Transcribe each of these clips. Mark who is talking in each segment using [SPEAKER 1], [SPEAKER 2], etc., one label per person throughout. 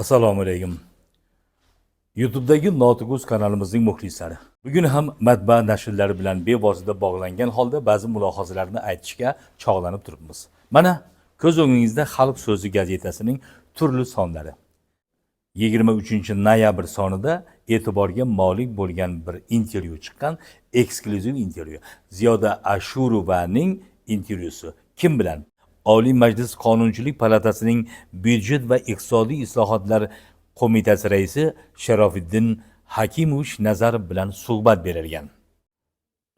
[SPEAKER 1] assalomu alaykum youtube'dagi notiquz kanalimizning muxlislari bugun ham matbaa nashrlari bilan bevosita bog'langan holda ba'zi mulohazalarni aytishga chog'lanib turibmiz. Mana ko'z o'ngingizda xalq so'zi gazetasining turli sonlari. 23 noyabr sonida e'tiborga molik bo'lgan bir intervyu chiqqan eksklyuziv intervyu. Ziyoda ashurovaning intervyusi. Kim bilan oliy majlis qonunchilik palatasining byudjet va iqtisodiy islohotlar qo'mitasi raisi sharofiddin hakimovich nazarov bilan suhbat berilgan.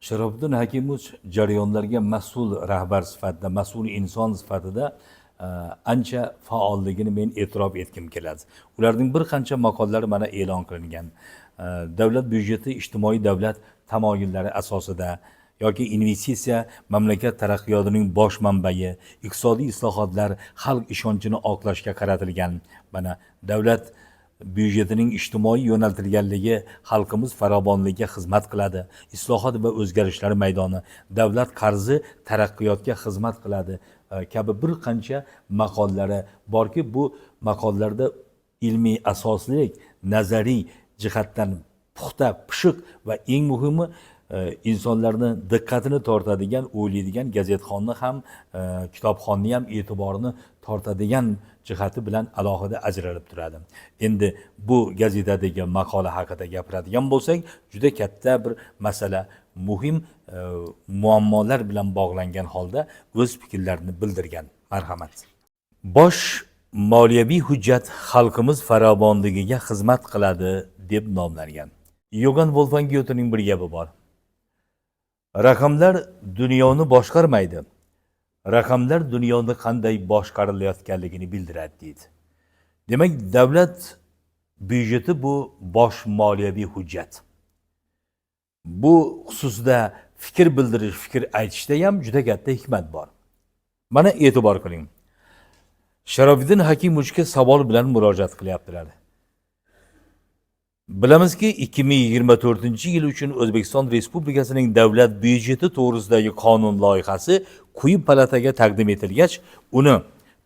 [SPEAKER 1] Sharofiddin hakimovich jarayonlarga mas'ul rahbar sifatida mas'ul inson sifatida e, ancha faolligini men e'tirof etgim keladi. Ularning bir qancha maqollari mana e'lon qilingan. E, davlat byudjeti ijtimoiy davlat tamoyillari asosida yoki investitsiya mamlakat taraqqiyotining bosh manbai iqtisodiy islohotlar xalq ishonchini oqlashga qaratilgan. Mana davlat byudjetining ijtimoiy yo'naltirilganligi xalqimiz farovonligiga xizmat qiladi. Islohot va o'zgarishlar maydoni davlat qarzi taraqqiyotga xizmat qiladi. Kabi bir qancha maqollari borki bu maqollarda ilmiy asoslilik nazariy jihatdan puxta pishiq va eng muhimi insonlarni diqqatini tortadigan o'ylaydigan gazetxonni ham e, kitobxonni ham e'tiborini tortadigan jihati bilan alohida ajralib turadi. Endi bu gazetadagi maqola haqida gapiradigan bo'lsak juda katta bir masala. Muhim e, muammolar bilan bog'langan holda o'z fikrlarini bildirgan. Marhamat. Bosh moliyaviy hujjat xalqimiz farovonligiga xizmat qiladi deb nomlangan. Yogan volfan Gyotening bir gapi bor. Raqamlar dunyoni boshqarmaydi. Raqamlar dunyoni qanday boshqarilayotganligini bildiradi deydi. Demak davlat byudjeti bu bosh moliyaviy hujjat. Bu xususida fikr bildirish fikr aytishda ham juda katta hikmat bor. Mana e'tibor qiling. Sharofiddin hakimovichga savol bilan murojaat qilyaptilar bilamizki 2024 yil uchun o'zbekiston respublikasining davlat byudjeti to'g'risidagi qonun loyihasi quyi palataga taqdim etilgach uni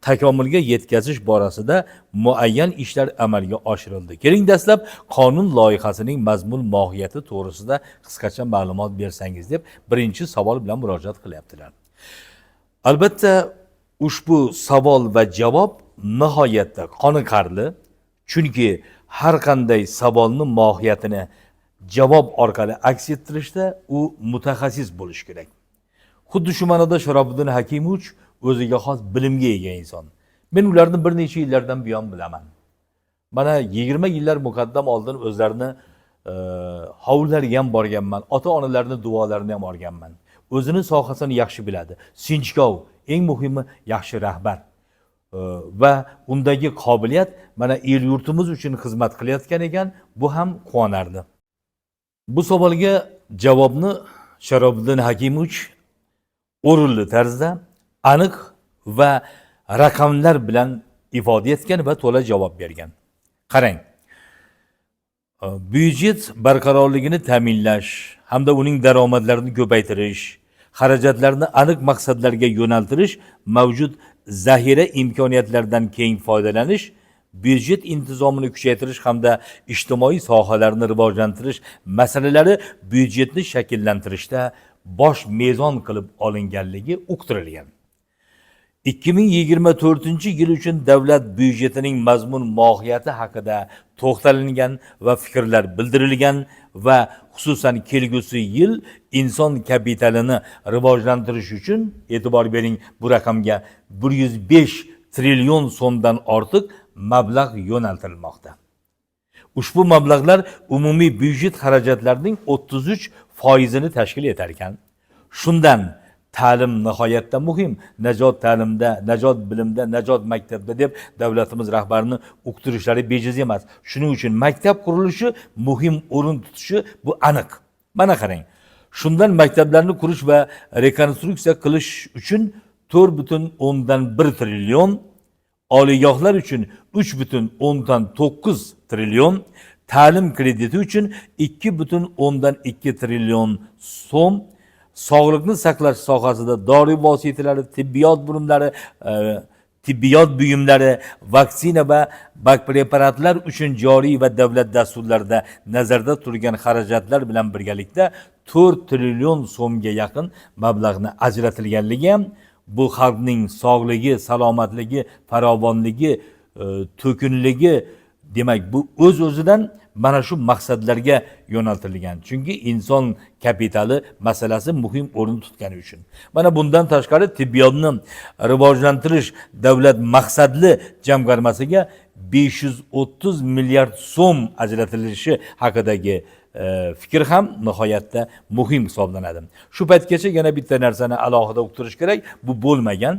[SPEAKER 1] takomilga yetkazish borasida muayyan ishlar amalga oshirildi. Keling dastlab qonun loyihasining mazmun mohiyati to'g'risida qisqacha ma'lumot bersangiz deb birinchi savol bilan murojaat qilyaptilar. Albatta ushbu savol va javob nihoyatda qoniqarli chunki har qanday savolni mohiyatini javob orqali aks ettirishda u mutaxassis bo'lishi kerak. Xuddi shu ma'noda sharobiddin hakimovich o'ziga xos bilimga ega inson. Men ularni bir necha yillardan buyon bilaman. Mana yigirma yillar muqaddam oldin o'zlarini e, hovlilariga ham borganman ota onalarini duolarini ham olganman. O'zini sohasini yaxshi biladi. Sinchkov eng muhimi yaxshi rahbar va undagi qobiliyat mana el yurtimiz uchun xizmat qilayotgan ekan bu ham quvonardi bu savolga javobni sharobiddin hakimovich o'rinli tarzda aniq va raqamlar bilan ifoda etgan va to'la javob bergan qarang byudjet barqarorligini ta'minlash hamda uning daromadlarini ko'paytirish xarajatlarni aniq maqsadlarga yo'naltirish mavjud zaxira imkoniyatlaridan keng foydalanish byudjet intizomini kuchaytirish hamda ijtimoiy sohalarni rivojlantirish masalalari byudjetni shakllantirishda bosh mezon qilib olinganligi uqtirilgan 2024 yil uchun davlat byudjetining mazmun mohiyati haqida to'xtalingan va fikrlar bildirilgan va xususan kelgusi yil inson kapitalini rivojlantirish uchun e'tibor bering bu raqamga 105 trillion so'mdan ortiq mablag' yo'naltirilmoqda ushbu mablag'lar umumiy byudjet xarajatlarining 33 foizini tashkil etar ekan shundan ta'lim nihoyatda muhim najot ta'limda najot bilimda najot maktabda deb davlatimiz rahbarini uqtirishlari bejiz emas shuning uchun maktab qurilishi muhim o'rin tutishi bu aniq. Mana qarang shundan maktablarni qurish va rekonstruksiya qilish uchun to'rt butun o'ndan bir trillion oliygohlar uchun uch butun o'ndan to'qqiz trillion ta'lim krediti uchun ikki butun o'ndan ikki trillion so'm sog'liqni saqlash sohasida dori vositalari tibbiyot bo'limlari e, tibbiyot buyumlari vaksina va preparatlar uchun joriy va davlat dasturlarida nazarda turgan xarajatlar bilan birgalikda 4 trillion so'mga yaqin mablag'ni ajratilganligi ham bu xalqning sog'ligi salomatligi farovonligi e, to'kinligi demak bu o'z o'zidan mana shu maqsadlarga yo'naltirilgan. Chunki inson kapitali masalasi muhim o'rin tutgani uchun. Mana bundan tashqari tibbiyotni rivojlantirish davlat maqsadli jamg'armasiga 530 milliard so'm ajratilishi haqidagi fikr ham nihoyatda muhim hisoblanadi. Shu paytgacha yana bitta narsani alohida uqtirish kerak. Bu bo'lmagan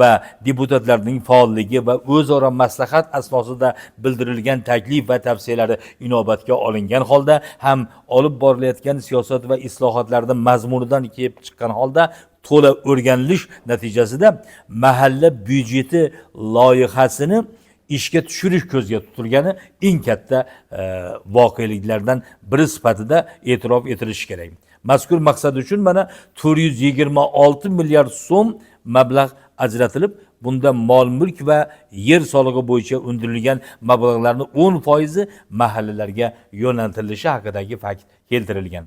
[SPEAKER 1] va deputatlarning faolligi va o'zaro maslahat asnosida bildirilgan taklif va tavsiyalari inobatga olingan holda ham olib borilayotgan siyosat va islohotlarni mazmunidan kelib chiqqan holda to'la o'rganilish natijasida mahalla byudjeti loyihasini ishga tushirish ko'zga tutilgani eng katta e, voqeliklardan biri sifatida e'tirof etilishi kerak mazkur maqsad uchun mana to'rt yuz yigirma olti milliard so'm mablag' ajratilib. Bunda mol mulk va yer solig'i bo'yicha undirilgan mablag'larni o'n foizi mahallalarga yo'naltirilishi haqidagi fakt keltirilgan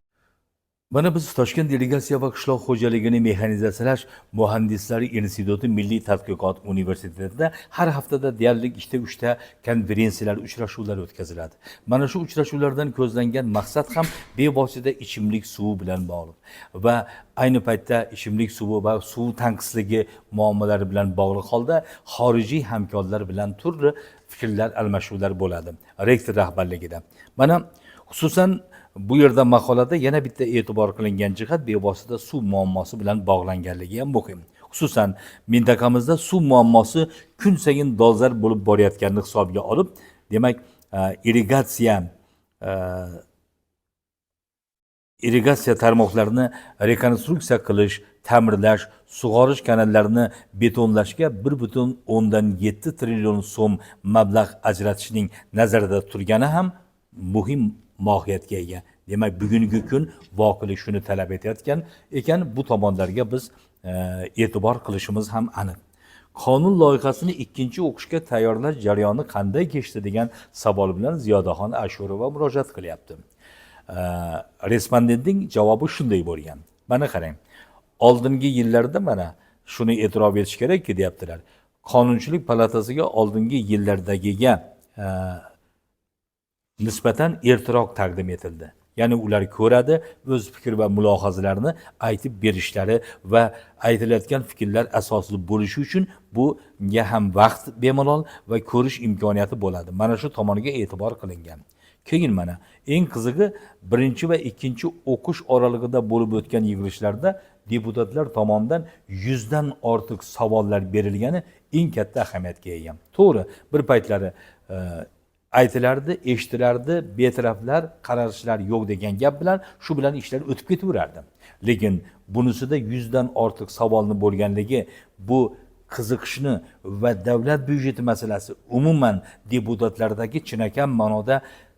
[SPEAKER 1] Mana biz Toshkent delegatsiya va qishloq xo'jaligini mexanizatsiyalash muhandislari instituti Milliy tadqiqot universitetida har haftada deyarli ikkita uchta konferensiyalar uchrashuvlar o'tkaziladi. Mana shu uchrashuvlardan ko'zlangan maqsad ham bevosita ichimlik suvi bilan bog'liq va ayni paytda ichimlik suvi va suv tanqisligi muammolari bilan bog'liq holda xorijiy hamkorlar bilan turli fikrlar almashuvlar bo'ladi rektor rahbarligida. Mana xususan bu yerda maqolada yana bitta e'tibor qilingan jihat bevosita suv muammosi bilan bog'langanligi ham muhim. Xususan mintaqamizda suv muammosi kun sayin dolzarb bo'lib borayotganini hisobga olib demak e, irrigatsiya e, irrigatsiya tarmoqlarini rekonstruksiya qilish ta'mirlash sug'orish kanallarini betonlashga bir butun o'ndan yetti trillion so'm mablag' ajratishning nazarda turgani ham muhim mohiyatga ega demak bugungi kun voqelik shuni talab etayotgan ekan bu tomonlarga biz e, e'tibor qilishimiz ham aniq. Qonun loyihasini ikkinchi o'qishga tayyorlash jarayoni qanday kechdi degan savol bilan ziyodaxon ashurova murojaat qilyapti e, respondentning javobi shunday bo'lgan. Mana qarang oldingi yillarda mana shuni e'tirof etish kerakki deyaptilar qonunchilik palatasiga oldingi yillardagiga e, nisbatan ertaroq taqdim etildi ya'ni ular ko'radi o'z fikr va mulohazalarini aytib berishlari va aytilayotgan fikrlar asosli bo'lishi uchun bunga ham vaqt bemalol va ko'rish imkoniyati bo'ladi. Mana shu tomoniga e'tibor qilingan. Keyin mana eng qizig'i birinchi va ikkinchi o'qish oralig'ida bo'lib o'tgan yig'ilishlarda deputatlar tomonidan yuzdan ortiq savollar berilgani eng katta ahamiyatga ega. To'g'ri bir paytlari e, aytilardi eshitilardi betaraflar qarashlar yo'q degan gap bilan shu bilan ishlar o'tib ketaverardi lekin bunisida yuzdan ortiq savolni bo'lganligi bu qiziqishni va davlat byudjeti masalasi umuman deputatlardagi chinakam ma'noda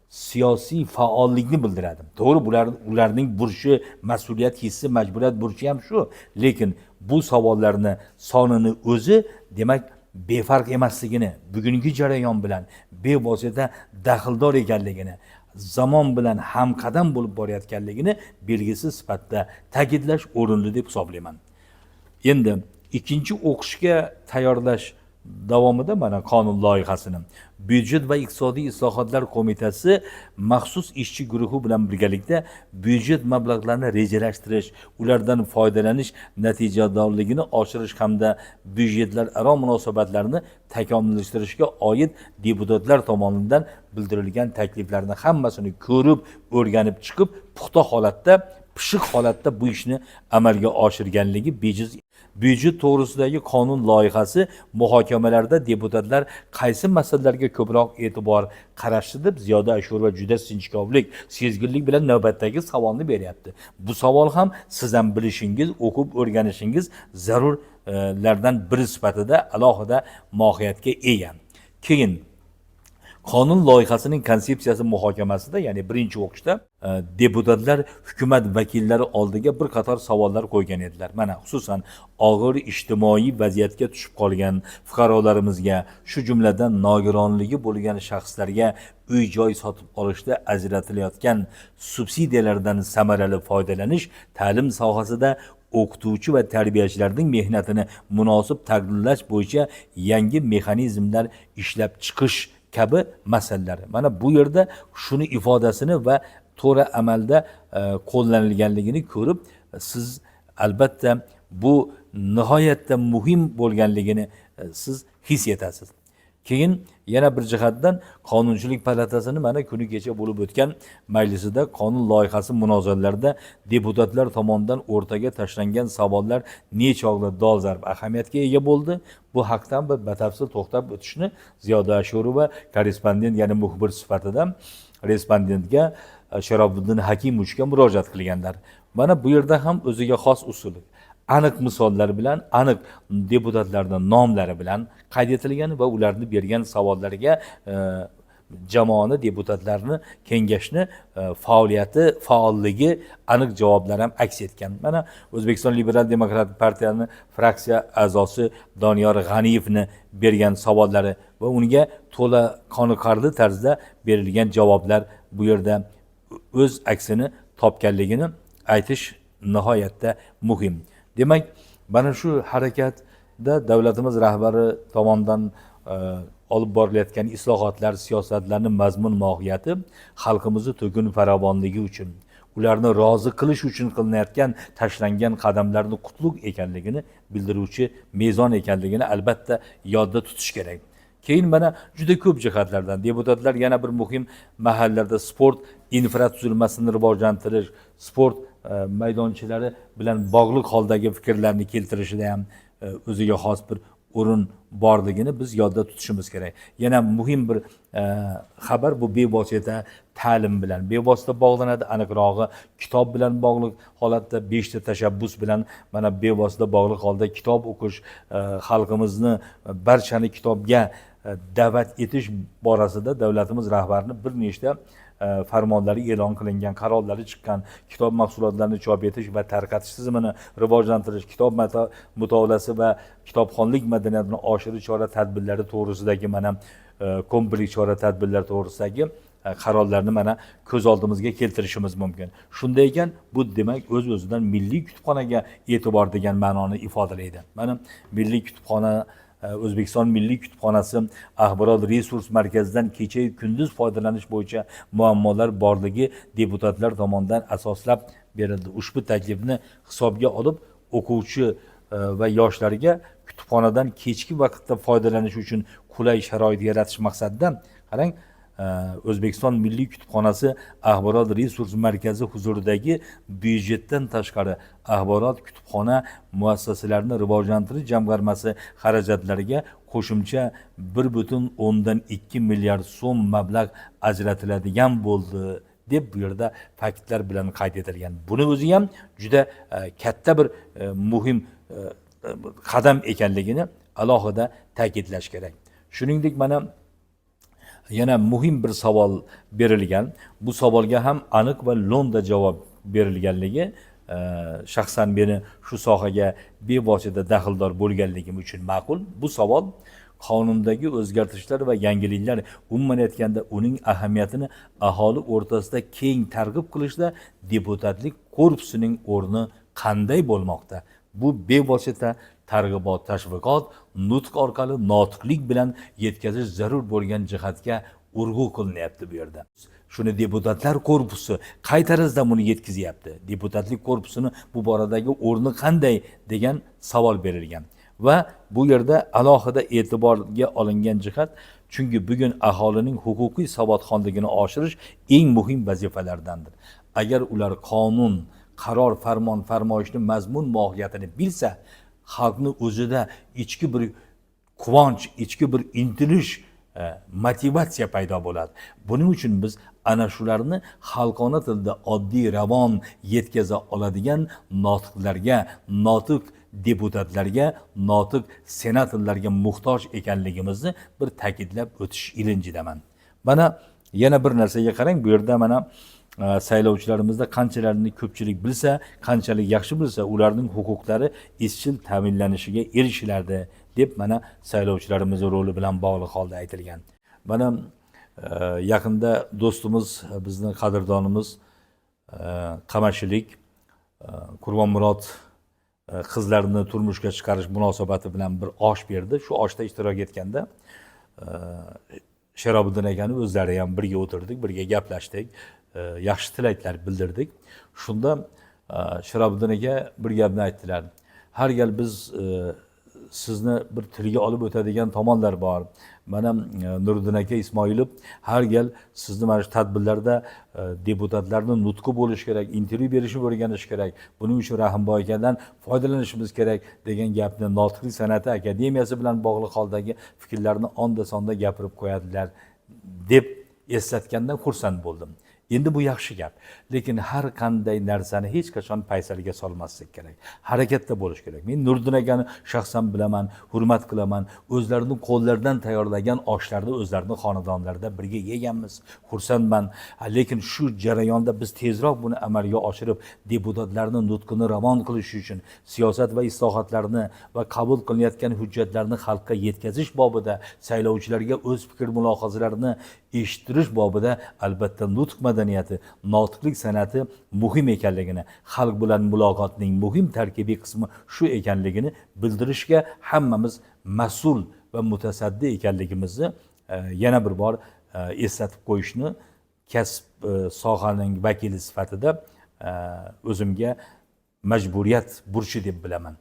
[SPEAKER 1] siyosiy faollikni bildiradi to'g'ri bular ularning burchi mas'uliyat hissi majburiyat burchi ham shu lekin bu savollarni sonini o'zi demak befarq emasligini bugungi jarayon bilan bevosita daxldor ekanligini zamon bilan hamqadam bo'lib borayotganligini belgisi sifatida ta'kidlash o'rinli deb hisoblayman. Endi ikkinchi o'qishga tayyorlash davomida mana qonun loyihasini. Byudjet va iqtisodiy islohotlar qo'mitasi maxsus ishchi guruhi bilan birgalikda byudjet mablag'larini rejalashtirish ulardan foydalanish natijadorligini oshirish hamda byudjetlararo munosabatlarni takomillashtirishga oid deputatlar tomonidan bildirilgan takliflarni hammasini ko'rib o'rganib chiqib puxta holatda pishiq holatda bu ishni amalga oshirganligi bejiz. Byudjet to'g'risidagi qonun loyihasi muhokamalarda deputatlar qaysi masalalarga ko'proq e'tibor qarashdi deb ziyoda ashurova juda sinchkovlik sezgirlik bilan navbatdagi savolni beryapti. Bu savol ham siz ham bilishingiz o'qib o'rganishingiz zarurlardan biri sifatida alohida mohiyatga ega. Keyin qonun loyihasining konsepsiyasi muhokamasida ya'ni birinchi o'qishda e, deputatlar hukumat vakillari oldiga bir qator savollar qo'ygan edilar. Mana xususan og'ir ijtimoiy vaziyatga tushib qolgan fuqarolarimizga shu jumladan nogironligi bo'lgan shaxslarga uy joy sotib olishda ajratilayotgan subsidiyalardan samarali foydalanish ta'lim sohasida o'qituvchi va tarbiyachilarning mehnatini munosib taqdirlash bo'yicha yangi mexanizmlar ishlab chiqish kabi masalalar. Mana bu yerda shuni ifodasini va to'g'ri amalda e, qo'llanilganligini ko'rib siz albatta bu nihoyatda muhim bo'lganligini e, siz his etasiz keyin yana bir jihatdan qonunchilik palatasini mana kuni kecha bo'lib o'tgan majlisida qonun loyihasi munozaralarida deputatlar tomonidan o'rtaga tashlangan savollar nechog'li dolzarb ahamiyatga ega bo'ldi. Bu haqdan bir batafsil to'xtab o'tishni ziyoda ashurova korrespondent ya'ni muxbir sifatida respondentga e, sharobiddin hakimovичga murojaat qilganlar. Mana bu yerda ham o'ziga xos usuli aniq misollar bilan aniq deputatlarni nomlari bilan qayd etilgan va ularni bergan savollariga e, jamoani deputatlarni kengashni e, faoliyati faolligi aniq javoblar ham aks etgan. Mana o'zbekiston liberal demokratik partiyani fraksiya a'zosi doniyor g'aniyevni bergan savollari va unga to'la qoniqarli tarzda berilgan javoblar bu yerda o'z aksini topganligini aytish nihoyatda muhim demak mana shu harakatda davlatimiz rahbari tomonidan e, olib borilayotgan islohotlar siyosatlarni mazmun mohiyati xalqimizni to'kin farovonligi uchun ularni rozi qilish uchun qilinayotgan tashlangan qadamlarni qutlug' ekanligini bildiruvchi mezon ekanligini albatta yodda tutish kerak keyin mana juda ko'p jihatlardan deputatlar yana bir muhim mahallarda sport infratuzilmasini rivojlantirish sport e, maydonchalari bilan bog'liq holdagi fikrlarni keltirishida ham e, o'ziga xos bir o'rin borligini biz yodda tutishimiz kerak. Yana muhim bir e, xabar bu bevosita ta'lim bilan bevosita bog'lanadi. Aniqrog'i kitob bilan bog'liq holatda beshta tashabbus bilan mana bevosita bog'liq holda kitob o'qish xalqimizni barchani kitobga da'vat etish borasida davlatimiz rahbarini bir nechta e, farmonlari e'lon qilingan qarorlari chiqqan kitob mahsulotlarini chop etish va tarqatish tizimini rivojlantirish kitob mutolaasi va kitobxonlik madaniyatini oshirish chora tadbirlari to'g'risidagi mana e, kompleks chora tadbirlar to'g'risidagi e, qarorlarni mana ko'z oldimizga keltirishimiz mumkin shunday ekan bu demak o'z o'zidan milliy kutubxonaga e'tibor degan ma'noni ifodalaydi mana milliy kutubxona e, o'zbekiston milliy kutubxonasi axborot resurs markazidan kechayu kunduz foydalanish bo'yicha muammolar borligi deputatlar tomonidan asoslab berildi. Ushbu taklifni hisobga olib o'quvchi e, va yoshlarga kutubxonadan kechki vaqtda foydalanish uchun qulay sharoit yaratish maqsadida qarang o'zbekiston milliy kutubxonasi axborot resurs markazi huzuridagi byudjetdan tashqari axborot kutubxona muassasalarini rivojlantirish jamg'armasi xarajatlariga qo'shimcha bir butun o'ndan ikki milliard so'm mablag' ajratiladigan bo'ldi deb bu yerda faktlar bilan qayd etilgan. Buni o'zi ham juda e, katta bir e, muhim e, qadam ekanligini alohida ta'kidlash kerak. Shuningdek mana yana muhim bir savol berilgan bu savolga ham aniq va lo'nda javob berilganligi e, shaxsan meni shu sohaga bevosita daxldor bo'lganligim uchun ma'qul. Bu savol qonundagi o'zgartirishlar va yangiliklar umuman aytganda uning ahamiyatini aholi o'rtasida keng targ'ib qilishda deputatlik korpusining o'rni qanday bo'lmoqda bu bevosita targ'ibot tashviqot nutq orqali notiqlik bilan yetkazish zarur bo'lgan jihatga urg'u qilinyapti bu yerda. Shuni deputatlar korpusi qay tarzda buni yetkazyapti? Deputatlik korpusini bu boradagi o'rni qanday degan savol berilgan. Va bu yerda alohida e'tiborga olingan jihat chunki bugun aholining huquqiy savodxonligini oshirish eng muhim vazifalardandir. Agar ular qonun qaror farmon farmoyishni mazmun mohiyatini bilsa xalqni o'zida ichki bir quvonch ichki bir intilish e, motivatsiya paydo bo'ladi. Buning uchun biz ana shularni xalqona tilda oddiy ravon yetkaza oladigan notiqlarga notiq deputatlarga notiq senatorlarga muhtoj ekanligimizni bir ta'kidlab o'tish ilinjidaman. Mana yana bir narsaga qarang bu yerda mana saylovchilarimizda qanchalarini ko'pchilik bilsa qanchalik yaxshi bilsa ularning huquqlari izchil ta'minlanishiga erishiladi deb mana saylovchilarimizni roli bilan bog'liq holda aytilgan. Mana e, yaqinda do'stimiz bizni qadrdonimiz e, qamashilik e, qurbonmurod qizlarini turmushga chiqarish munosabati bilan bir osh berdi. Shu oshda ishtirok etganda sharobiddin akani o'zlari ham birga o'tirdik birga gaplashdik yaxshi tilaklar bildirdik. Shunda e, sharobiddin aka bir gapni aytdilar har gal biz e, sizni bir tilga olib o'tadigan tomonlar bor mana e, nuriddin aka ismoilov har gal sizni mana shu tadbirlarda e, deputatlarni nutqi bo'lishi kerak intervyu berishni o'rganish kerak buning uchun rahimboy akadan foydalanishimiz kerak degan gapni notiqlik san'ati akademiyasi bilan bog'liq holdagi onda sonda gapirib qo'yadilar deb eslatgandan xursand bo'ldim endi bu yaxshi gap. Lekin har qanday narsani hech qachon paysalga solmaslik kerak. Harakatda bo'lish kerak. Men nuriddin akani shaxsan bilaman hurmat qilaman. O'zlarini qo'llaridan tayyorlagan oshlarni o'zlarini xonadonlarida birga yeganmiz. Xursandman. Lekin shu jarayonda biz tezroq buni amalga oshirib deputatlarni nutqini ravon qilish uchun siyosat va islohotlarni va qabul qilinayotgan hujjatlarni xalqqa yetkazish bobida saylovchilarga o'z fikr mulohazalarini eshittirish bobida albatta nutq madaniyati notiqlik san'ati muhim ekanligini xalq bilan muloqotning muhim tarkibiy qismi shu ekanligini bildirishga hammamiz mas'ul va mutasaddi ekanligimizni e, yana bir bor e, eslatib qo'yishni kasb e, sohaning vakili sifatida o'zimga majburiyat burchi deb bilaman.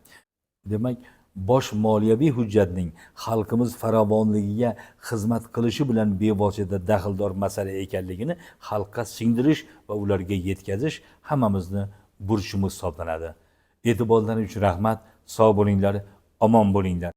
[SPEAKER 1] Demak bosh moliyaviy hujjatning xalqimiz farovonligiga xizmat qilishi bilan bevosita daxldor masala ekanligini xalqqa singdirish va ularga yetkazish hammamizni burchimiz hisoblanadi. E'tiborlaringiz uchun rahmat. Sog' bo'linglar omon bo'linglar.